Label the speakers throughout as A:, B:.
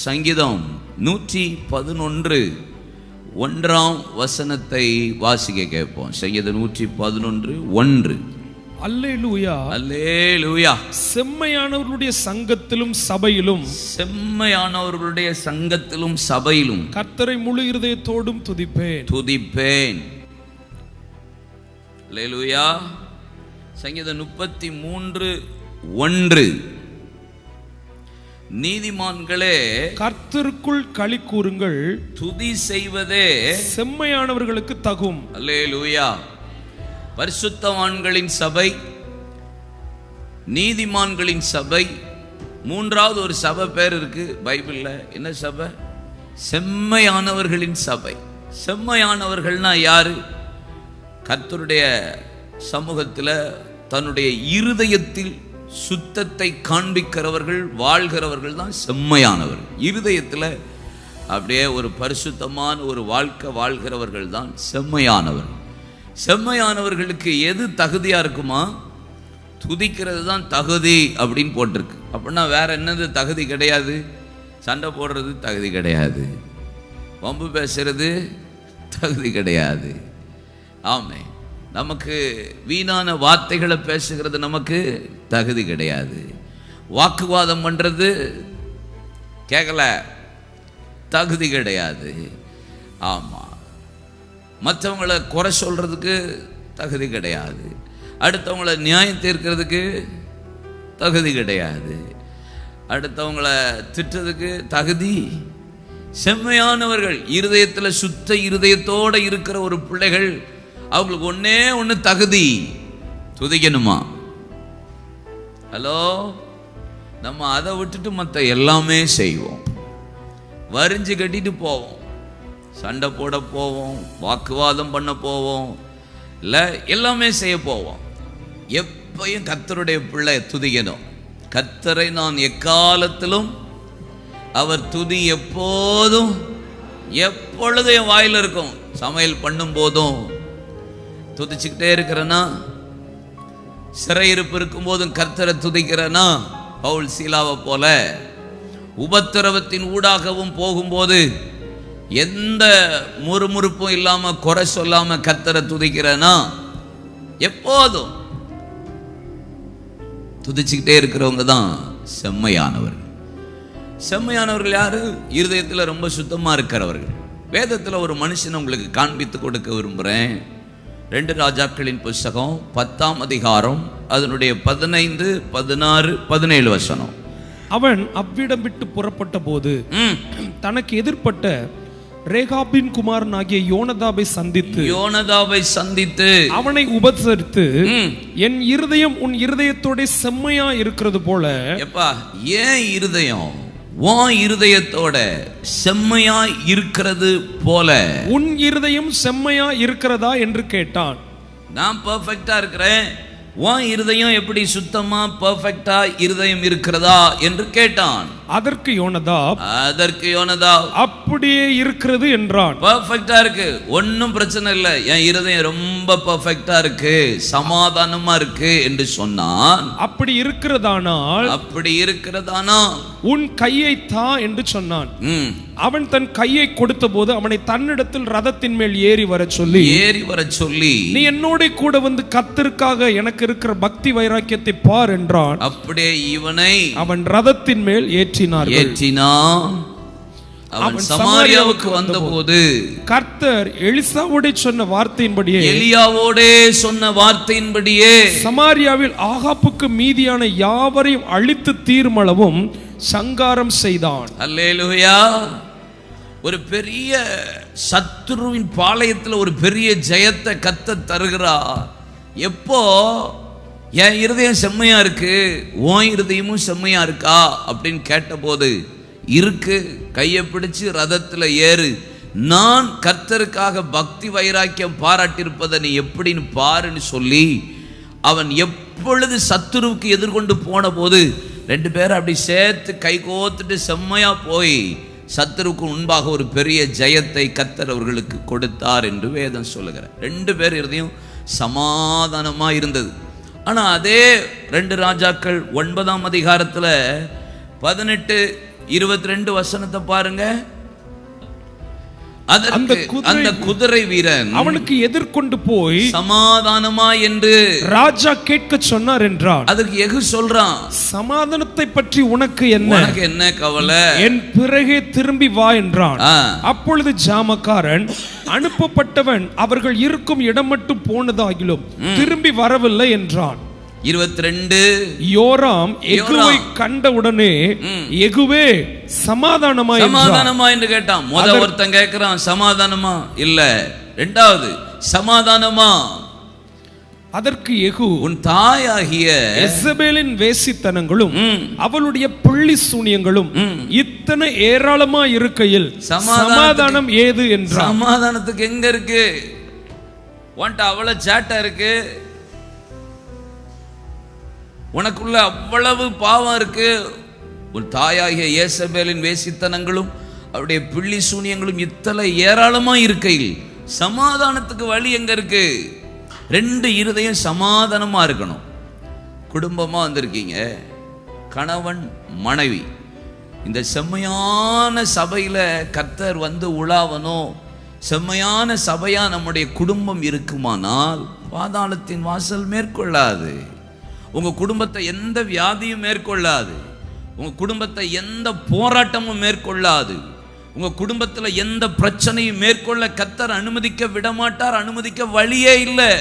A: சங்கீதம் நூற்றி பதினொன்று. ஒன்றாம் வசனத்தை வாசிக்க கேட்போம். சங்கீதம் நூற்றி பதினொன்று ஒன்று.
B: செம்மையானவர்களுடைய சங்கத்திலும் சபையிலும்.
A: செம்மையானவர்களுடைய சங்கத்திலும் சபையிலும்.
B: கர்த்தரை முழு இருதயத்தோடும் துதிப்பேன்.
A: துதிப்பேன். சங்கீதம் முப்பத்தி மூன்று ஒன்று. நீதிமான்களே
B: கர்த்தருக்குள் களி கூறுங்கள்.
A: துதி செய்வதே
B: செம்மையானவர்களுக்கு தகும்.
A: அல்லேலூயா. பரிசுத்தவான்களின் சபை நீதிமான்களின் சபை. மூன்றாவது ஒரு சபை பேர் இருக்கு பைபிள்ல. என்ன சபை? செம்மையானவர்களின் சபை. செம்மையானவர்கள்னா யாரு? கர்த்தருடைய சமூகத்தில் தன்னுடைய இருதயத்தில் சுத்தத்தை காண்பிக்கிறவர்கள் வாழ்கிறவர்கள் தான் செம்மையானவர்கள். இருதயத்தில் அப்படியே ஒரு பரிசுத்தமான ஒரு வாழ்க்கை வாழ்கிறவர்கள் தான் செம்மையானவர்கள். செம்மையானவர்களுக்கு எது தகுதியாக இருக்குமா? துதிக்கிறது தான் தகுதி அப்படின்னு போட்டிருக்கு. அப்படின்னா வேற என்னது தகுதி கிடையாது? சண்டை போடுறது தகுதி கிடையாது. வம்பு பேசுறது தகுதி கிடையாது. ஆமே நமக்கு வீணான வார்த்தைகளை பேசுகிறது நமக்கு தகுதி கிடையாது. வாக்குவாதம் பண்ணுறது கேட்கல தகுதி கிடையாது. ஆமாம் மற்றவங்கள குறை சொல்கிறதுக்கு தகுதி கிடையாது. அடுத்தவங்கள நியாயம் தீர்க்கிறதுக்கு தகுதி கிடையாது. அடுத்தவங்கள திட்டுறதுக்கு தகுதி செம்மையானவர்கள். இருதயத்தில் சுத்த இருதயத்தோடு இருக்கிற ஒரு பிள்ளைகள் அவங்களுக்கு ஒன்றே ஒன்று தகுதி. துதிக்கணுமா? ஹலோ நம்ம அதை விட்டுட்டு மற்ற எல்லாமே செய்வோம். வரிஞ்சு கட்டிட்டு போவோம். சண்டை போட போவோம். வாக்குவாதம் பண்ண போவோம். இல்லை எல்லாமே செய்ய போவோம். எப்பையும் கத்தருடைய பிள்ளை துதிக்கணும். கத்தரை நான் எக்காலத்திலும் அவர் துதி எப்போதும் எப்பொழுது என் வாயில் இருக்கும் சமையல் பண்ணும் போதும் துதிச்சுக்கிட்டே இருக்கிறனா? சிறையிருப்பு இருக்கும்போதும் கர்த்தரை துதிக்கிறனா? பவுல் சீலாவை போல. உபத்திரவத்தின் ஊடாகவும் போகும்போது எந்த முறுமுறுப்பும் இல்லாமல் குறை சொல்லாமல் கத்தரை துதிக்கிறனா? எப்போதும். துதிச்சுக்கிட்டே இருக்கிறவங்க தான் செம்மையானவர்கள். செம்மையானவர்கள் யாரு? இருதயத்தில் ரொம்ப சுத்தமாக இருக்கிறவர்கள். வேதத்தில் ஒரு மனுஷனை உங்களுக்கு காண்பித்து கொடுக்க விரும்புகிறேன் ரெண்டு ராஜாக்களின் புஸ்தகம் பத்தாம் அதிகாரம் அதனுடைய பதினைந்து பதினாறு பதினேழு வசனம்
B: அவன் அவ்விடம் விட்டு புறப்பட்ட போது. தனக்கு எதிர்ப்பட்ட ரேகாபின் குமாரனாகிய யோனதாபை சந்தித்து
A: யோனதாவை சந்தித்து
B: அவனை உபசரித்து. என் இருதயம் உன் இருதயத்தோட செம்மையா இருக்கிறது போல
A: எப்பா ஏன் இருதயம் உன் இருதயத்தோட செம்மையா இருக்கிறது போல.
B: உன் இருதயம் செம்மையா இருக்கிறதா என்று கேட்டான்.
A: நான் பர்ஃபெக்டா இருக்கிறேன். உன் இருதயம் எப்படி சுத்தமா பர்ஃபெக்டா இருதயம் இருக்கிறதா என்று கேட்டான்.
B: அதற்கு யோனதாப்
A: அதற்கு யோனதா
B: அப்படியே இருக்கிறது என்றான்.
A: பர்ஃபெக்டா இருக்கு. ஒன்றும் பிரச்சனை இல்லை. என் இருதயம் ரொம்ப பர்ஃபெக்டா இருக்கு. சமாதானமா இருக்கு என்று சொன்னான்.
B: அப்படி இருக்கிறதானால்
A: அப்படி இருக்கிறதானா
B: உன் கையை தா என்று சொன்னான். அவன் தன் கையை கொடுத்த போது அவனை தன்னிடத்தில் ரதத்தின் மேல் ஏறி வரச் சொல்லி
A: ஏறி வர சொல்லி
B: நீ என்னோட கூட வந்து கத்திற்காக எனக்கு இருக்கிற பக்தி வைராக்கியத்தை பார் என்றான்.
A: அப்படியே இவனை
B: அவன் ரதத்தின் மேல் ஏற்றினார்கள்
A: ஏற்றினான் அவன்
B: அவன்
A: சமாரியாவுக்கு வந்தபோது
B: கர்த்தர் எலிசாவோட சொன்ன வார்த்தையின்படியே
A: எலியாவோடே சொன்ன வார்த்தையின்படியே
B: சமாரியாவில் ஆகாப்புக்கு மீதியான யாவரையும் அழித்து தீர்மளவும் சங்காரம் செய்தான்.
A: அல்லேலூயா. ஒரு பெரிய சத்துருவின் பாளையத்துல ஒரு பெரிய ஜெயத்தை கத்த தருகிறார். எப்போ? என் இருதயம் செம்மையாக இருக்கு உன் இருதயமும் செம்மையாக இருக்கா? அப்படின்னு கேட்டபோது இருக்கு கையை பிடிச்சி ரதத்தில் ஏறு. நான் கர்த்தருக்காக பக்தி வைராக்கியம் பாராட்டியிருப்பதை நீ எப்படின்னு பாருன்னு சொல்லி அவன் எப்பொழுது சத்துருவுக்கு எதிர்கொண்டு போன போது ரெண்டு பேரும் அப்படி சேர்த்து கை கோத்துட்டு செம்மையாக போய் சத்துருவுக்கு முன்பாக ஒரு பெரிய ஜெயத்தை கத்தர் அவர்களுக்கு கொடுத்தார் என்று வேதம் சொல்லுகிறேன் ரெண்டு பேர் இருதையும் சமாதானமாக இருந்தது. ஆனால் அதே ரெண்டு ராஜாக்கள் ஒன்பதாம் அதிகாரத்தில் பதினெட்டு இருபத்தி ரெண்டு வசனத்தை பாருங்கள்
B: அந்த
A: அந்த குதிரை வீரன்
B: அவனுக்கு எதிர்கொண்டு போய்
A: சமாதானமா என்று
B: ராஜா கேட்க சொன்னார் என்றான்
A: அதுக்கு எகு சொல்றான்
B: சமாதானத்தை பற்றி உனக்கு என்ன?
A: உனக்கு என்ன கவலை?
B: என் பிறகே திரும்பி வா என்றான். அப்பொழுது ஜாமக்காரன் அனுப்பப்பட்டவன் அவர்கள் இருக்கும் இடம் மட்டும் போனதாகிலும் திரும்பி வரவில்லை என்றான்.
A: இருபத்தி ரெண்டு
B: யோராம். எகுவை கண்டவுடனே எகுவே சமாதானமாய் என்றான்.
A: சமாதானமா என்று கேட்டான். முத ஒருத்தன் கேட்கிறான் சமாதானமா? இல்ல. ரெண்டாவது சமாதானமா?
B: அதற்கு எகு
A: உன் தாயாகிய
B: எசபேலின் வேசித்தனங்களும் அவளுடைய புள்ளி சூனியங்களும் இத்தனை ஏராளமா இருக்கையில் சமாதானம் ஏது என்றான்.
A: சமாதானத்துக்கு எங்க இருக்கு? உன்ட்ட அவ்வளவு சேட்டா இருக்கு. உனக்குள்ள அவ்வளவு பாவம் இருக்கு. உன் தாயாகிய ஏசபேலின் வேசித்தனங்களும் அவருடைய பிள்ளி சூனியங்களும் இத்தனை ஏராளமா இருக்கையில் சமாதானத்துக்கு வழி எங்க இருக்கு? ரெண்டு இருதயம் சமாதானமா இருக்கணும். குடும்பமா வந்திருக்கீங்க. கணவன் மனைவி. இந்த செம்மையான சபையில் கர்த்தர் வந்து உலாவனும் செம்மையான சபையாக நம்முடைய குடும்பம் இருக்குமானால் பாதாளத்தின் வாசல் மேற்கொள்ளாது. உங்கள் குடும்பத்தை எந்த வியாதியும் மேற்கொள்ளாது. உங்கள் குடும்பத்தை எந்த போராட்டமும் மேற்கொள்ளாது. உங்கள் குடும்பத்தில் எந்த பிரச்சனையும் மேற்கொள்ள கத்தர் அனுமதிக்க விடமாட்டார் அனுமதிக்க வழியே இல்லை.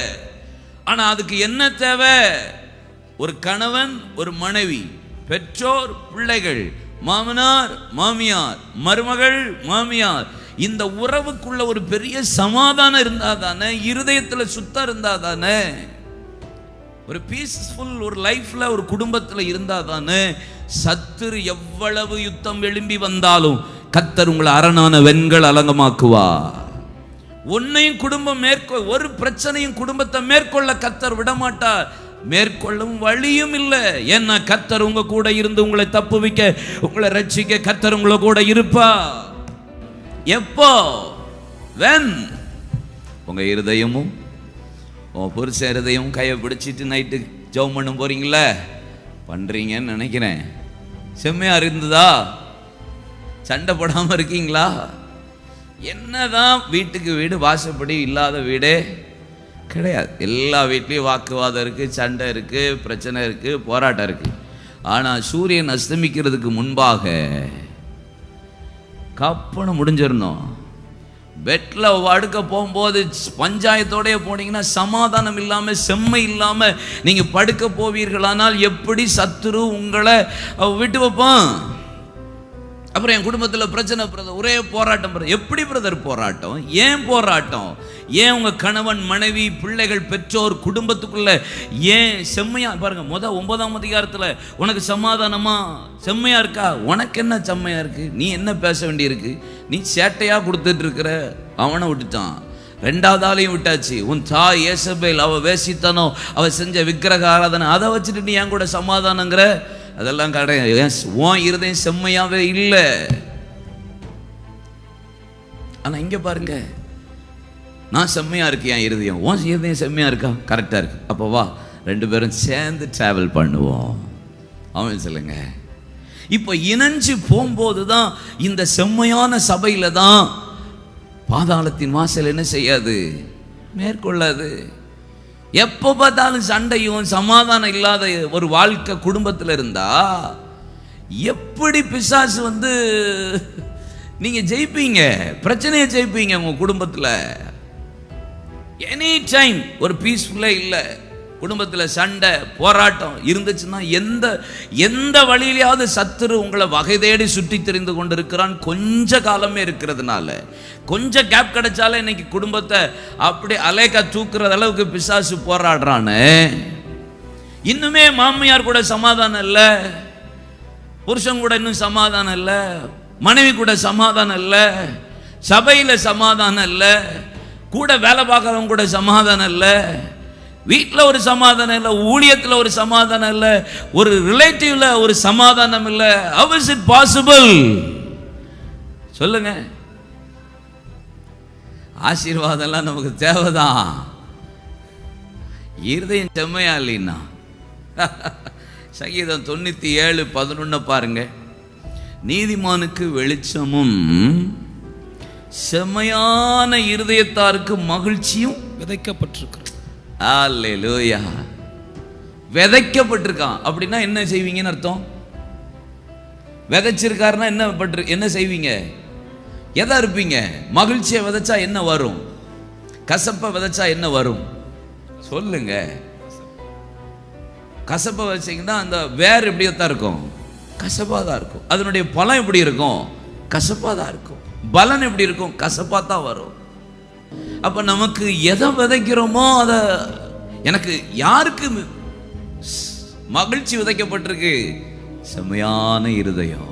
A: ஆனால் அதுக்கு என்ன தேவை? ஒரு கணவன் ஒரு மனைவி பெற்றோர் பிள்ளைகள் மாமனார் மாமியார் மருமகள் மாமியார். இந்த உறவுக்குள்ள ஒரு பெரிய சமாதானம் இருந்தால் தானே இருதயத்தில் சுத்தம் இருந்தால் தானே ஒரு பீஸ்ஃபுல் ஒரு லைஃப்பில் ஒரு குடும்பத்தில் இருந்தால் தானே சத்துரு எவ்வளவு யுத்தம் எழும்பி வந்தாலும் கத்தர் உங்களை அரணான வெண்கள் அலங்கமாக்குவா உன்னையும் குடும்பம் மேற்கொள் ஒரு பிரச்சனையும் குடும்பத்தை மேற்கொள்ள கத்தர் விடமாட்டார். மேற்கொள்ளும் வழியும் இல்லை. ஏன்னா கத்தர் உங்க கூட இருந்து உங்களை தப்புவிக்க உங்களை ரட்சிக்க கத்தர் உங்களை கூட இருப்பா எப்போ? வென் உங்க இருதயமும் உன் புருஷ கையை பிடிச்சிட்டு நைட்டு ஜெபம் பண்ண போறீங்களே பண்றீங்கன்னு நினைக்கிறேன். செம்மையா இருந்ததா? சண்டை போடாமல் இருக்கீங்களா? என்னதான் வீட்டுக்கு வீடு வாசப்படி இல்லாத வீடே கிடையாது. எல்லா வீட்லேயும் வாக்குவாதம் இருக்குது சண்டை இருக்குது பிரச்சனை இருக்குது போராட்டம் இருக்குது ஆனால் சூரியன் அஸ்தமிக்கிறதுக்கு முன்பாக கப்பனை முடிஞ்சிடணும். பெட்டில் அடுக்க போகும்போது பஞ்சாயத்தோடய போனீங்கன்னா சமாதானம் இல்லாமல் செம்மை இல்லாமல் நீங்கள் படுக்க போவீர்களானால் எப்படி சத்துரு உங்களை விட்டு வைப்பான்? அப்புறம் என் குடும்பத்தில் பிரச்சனை பிரதர் ஒரே போராட்டம் பிரதர். எப்படி பிரதர் போராட்டம்? ஏன் போராட்டம்? ஏன் உங்கள் கணவன் மனைவி பிள்ளைகள் பெற்றோர் குடும்பத்துக்குள்ள ஏன் செம்மையா பாருங்க முத ஒன்பதாம் அதிகாரத்தில் உனக்கு சமாதானமா செம்மையா இருக்கா? உனக்கு என்ன செம்மையாக இருக்குது நீ என்ன பேச வேண்டியிருக்கு? நீ சேட்டையாக கொடுத்துட்டு இருக்கிற அவனை விட்டுட்டான். ரெண்டாவது ஆளையும் விட்டாச்சு. உன் தாய் ஏசபேல் அவள் வேசித்தனோ அவள் செஞ்ச விக்கிரக ஆராதனை அதை வச்சுட்டு நீ என் கூட சமாதானங்கிற அதெல்லாம் கிடையாது ஏன் உன் இருதயம் செம்மையாகவே இல்லை. ஆனால் இங்கே பாருங்க. நான் செம்மையாக இருக்கேன் என் இருதயம்? உன் இருதயம் செம்மையாக இருக்கா? கரெக்டாக இருக்கு. அப்போ வா ரெண்டு பேரும் சேர்ந்து ட்ராவல் பண்ணுவோம். அவன் சொல்லுங்க. இப்போ இணைஞ்சு போகும்போது தான் இந்த செம்மையான சபையில் தான் பாதாளத்தின் வாசல் என்ன செய்யாது? மேற்கொள்ளாது. எப்போ பார்த்தாலும் சண்டையும் சமாதானம் இல்லாத ஒரு வாழ்க்கை குடும்பத்தில் இருந்தா எப்படி பிசாசு வந்து நீங்கள் ஜெயிப்பீங்க? பிரச்சனையை ஜெயிப்பீங்க உங்கள் குடும்பத்தில்? எனி டைம் ஒரு பீஸ்ஃபுல்லாக இல்லை. குடும்பத்தில் சண்டை போராட்டம் இருந்துச்சுன்னா எந்த எந்த வழியிலையாவது சத்துரு உங்களை வகை தேடி சுற்றி தெரிந்து கொண்டு இருக்கிறான் கொஞ்ச காலமே இருக்கிறதுனால. கொஞ்சம் கேப் கிடைச்சாலே இன்னைக்கு குடும்பத்தை அப்படி அலேக்கா தூக்குற அளவுக்கு பிசாசு போராடுறானே. இன்னுமே மாமியார் கூட சமாதானம் இல்லை. புருஷன் கூட இன்னும் சமாதானம் இல்லை. மனைவி கூட சமாதானம் இல்லை. சபையில் சமாதானம் இல்லை. கூட வேலை பார்க்குறவங்க கூட சமாதானம் இல்லை. வீட்டில் ஒரு சமாதானம் இல்லை ஊழியத்தில் ஒரு சமாதானம் இல்லை ஒரு ரிலேட்டிவ்ல ஒரு சமாதானம் இல்லை. ஹவ் இஸ் இட் பாசிபிள் சொல்லுங்க. ஆசீர்வாதம்லாம் நமக்கு தேவைதான். இருதயம் செம்மையா இல்லைன்னா? சங்கீதம் தொண்ணூற்றி ஏழு பதினொன்று பாருங்க. நீதிமானுக்கு வெளிச்சமும் செம்மையான இருதயத்தாருக்கு மகிழ்ச்சியும்
B: விதைக்கப்பட்டிருக்கிறது.
A: அல்லேலூயா விதைக்கப்பட்டிருக்கான். அப்படின்னா என்ன செய்வீங்கன்னு அர்த்தம்? விதைச்சிருக்காருன்னா என்ன பட்டு என்ன செய்வீங்க? எதா இருப்பீங்க? மகிழ்ச்சியை விதைச்சா என்ன வரும்? கசப்பை விதைச்சா என்ன வரும்? சொல்லுங்க. கசப்பை வச்சீங்கன்னா அந்த வேர் எப்படியோ தான் இருக்கும். கசப்பாக தான் இருக்கும். அதனுடைய பலம் எப்படி இருக்கும்? கசப்பாக தான் இருக்கும். பலன் எப்படி இருக்கும்? கசப்பாக தான் வரும். அப்போ நமக்கு எதை விதைக்கிறோமோ அதை எனக்கு யாருக்கு மகிழ்ச்சி விதைக்கப்பட்டிருக்கு? செம்மையான இருதயம்.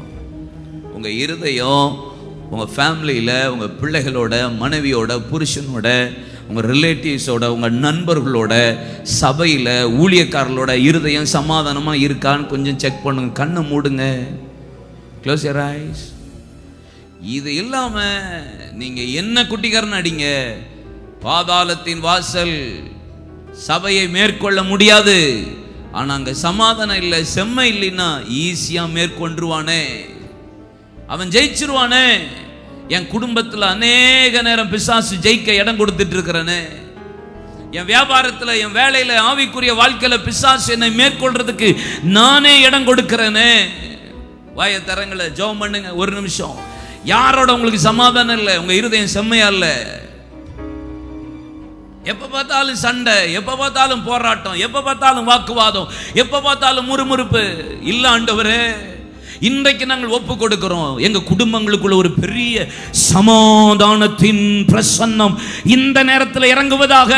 A: உங்கள் இருதயம் உங்கள் ஃபேமிலியில் உங்கள் பிள்ளைகளோட மனைவியோட புருஷனோட உங்கள் ரிலேட்டிவ்ஸோட உங்கள் நண்பர்களோட சபையில் ஊழியக்காரர்களோட இருதயம் சமாதானமாக இருக்கான்னு கொஞ்சம் செக் பண்ணுங்க. கண்ணை மூடுங்க. க்ளோஸ் யர் ஐஸ் இது இல்லாமல் நீங்கள் என்ன குட்டிக்காரன் அடிங்க? பாதாளத்தின் வாசல் சபையை மேற்கொள்ள முடியாது. ஆனால் அங்கே சமாதானம் இல்லை செம்மை இல்லைன்னா ஈஸியாக மேற்கொண்டுருவானே. அவன் ஜெயிச்சிருவானே. என் குடும்பத்தில் அநேக நேரம் பிசாசு ஜெயிக்க இடம் கொடுத்துட்டு இருக்கிறனே என் வியாபாரத்தில் என் வேலையில் ஆவிக்குரிய வாழ்க்கையில் பிசாசு என்னை மேற்கொள்றதுக்கு நானே இடம் கொடுக்கிறேனே. வாய தரங்களை ஜெபம் பண்ணுங்க ஒரு நிமிஷம். யாரோட உங்களுக்கு சமாதானம் இல்லை? உங்கள் இருதயம் செம்மையா இல்லை? எப்போ பார்த்தாலும் சண்டை எப்போ பார்த்தாலும் போராட்டம் எப்போ பார்த்தாலும் வாக்குவாதம் எப்போ பார்த்தாலும் முறுமுறுப்பு. இல்லை ஆண்டவரே இன்றைக்கு நாங்கள் ஒப்பு கொடுக்கிறோம். எங்க குடும்பங்களுக்குள்ள ஒரு பெரிய சமாதானத்தின் பிரசன்னம் இந்த நேரத்தில் இறங்குவதாக.